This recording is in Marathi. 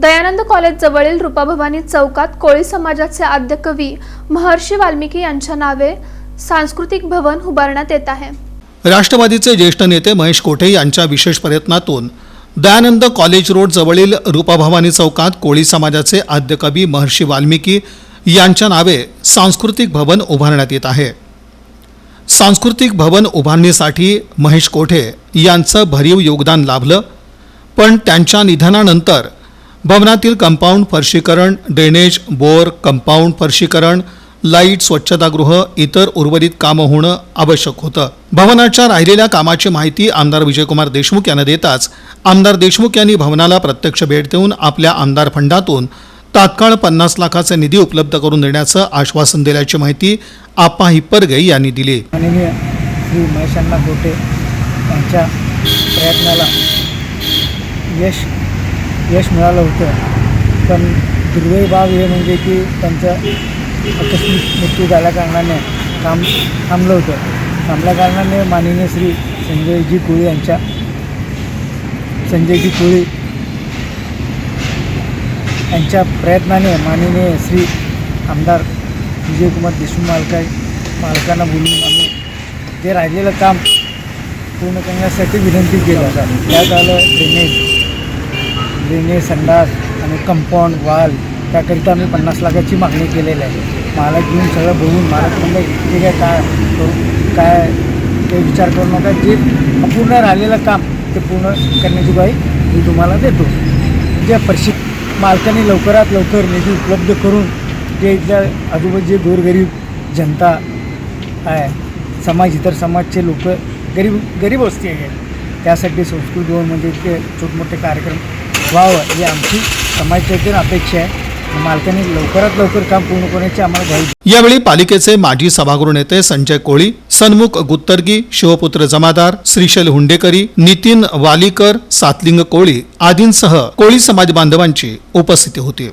दयानंद कॉलेज जवळील रूपाभवानी चौकात कोळी समाजाचे आद्य कवी महर्षी वाल्मिकी यांच्या नावे सांस्कृतिक भवन उभारण्यात येत आहे. राष्ट्रवादीचे ज्येष्ठ नेते महेश कोठे यांच्या विशेष प्रयत्नातून दयानंद कॉलेज रोड जवळील रूपाभवानी चौकात कोळी समाजाचे आद्य कवी महर्षी वाल्मिकी यांच्या नावे सांस्कृतिक भवन उभारण्यात येत आहे. सांस्कृतिक भवन उभारणीसाठी महेश कोठे यांचं भरीव योगदान लाभलं पण त्यांच्या निधनानंतर भवनातील कंपाऊंड फरशीकरण ड्रेनेज बोर कंपाऊंड फरशीकरण लाइट स्वच्छतागृह इतर उर्वरित कामं होणं आवश्यक होतं. भवनाच्या राहिलेल्या कामाची माहिती आमदार विजयकुमार देशमुख यांना देताच आमदार देशमुख यांनी भवनाला प्रत्यक्ष भेट देऊन आपल्या आमदार फंडातून तात्काळ पन्नास लाखाचा निधी उपलब्ध करून देण्याचं आश्वासन दिल्याची माहिती आप्पा हिप्परगे यांनी दिली. श्री महेशांना गोटे यांच्या प्रयत्नाला यश यश मिळालं होतं. पण दुर्दैवी बाब हे म्हणजे की त्यांचं आकस्मिक मृत्यू झाल्या कारणाने काम थांबलं होतं. थांबल्या कारणाने माननीय श्री संजयजी कोळी यांच्या संजयजी कोळी यांच्या प्रयत्नाने माननीय श्री आमदार विजयकुमार देशमुख मालका मालकांना बोलून आम्ही ते राहिलेलं काम पूर्ण करण्यासाठी विनंती केलं. त्यात आलं ड्रेनेज रेणे संडास आणि कंपाऊंड वाल त्याकरिता आम्ही पन्नास लाखाची मागणी केलेली आहे. मालक घेऊन सगळं बघून मला म्हणलं ठीक आहे काय काय ते विचार करू नका. जे अपूर्ण राहिलेलं काम ते पूर्ण करण्याची ग्वाही मी तुम्हाला देतो. जे प्रशिक मालकाने लवकरात लवकर निधी उपलब्ध करून जे इथल्या आजूबाजूचे गोरगरीब जनता आहे समाज इतर समाजचे लोक गरीब गरीब वस्ती आहे त्यासाठी संस्कृत भवन म्हणजे इतके छोटमोठे कार्यक्रम व्हावं ही आमची समाजतेतून अपेक्षा आहे. मालकाने लवकरात लवकर काम पूर्ण करण्याची आम्हाला यावेळी पालिकेचे माजी सभागृह नेते संजय कोळी सन्मुख गुत्तर्गी शिवपुत्र जमादार श्रीशैल हुंडेकरी नितीन वालीकर सातलिंग कोळी आदींसह कोळी समाज बांधवांची उपस्थिती होती.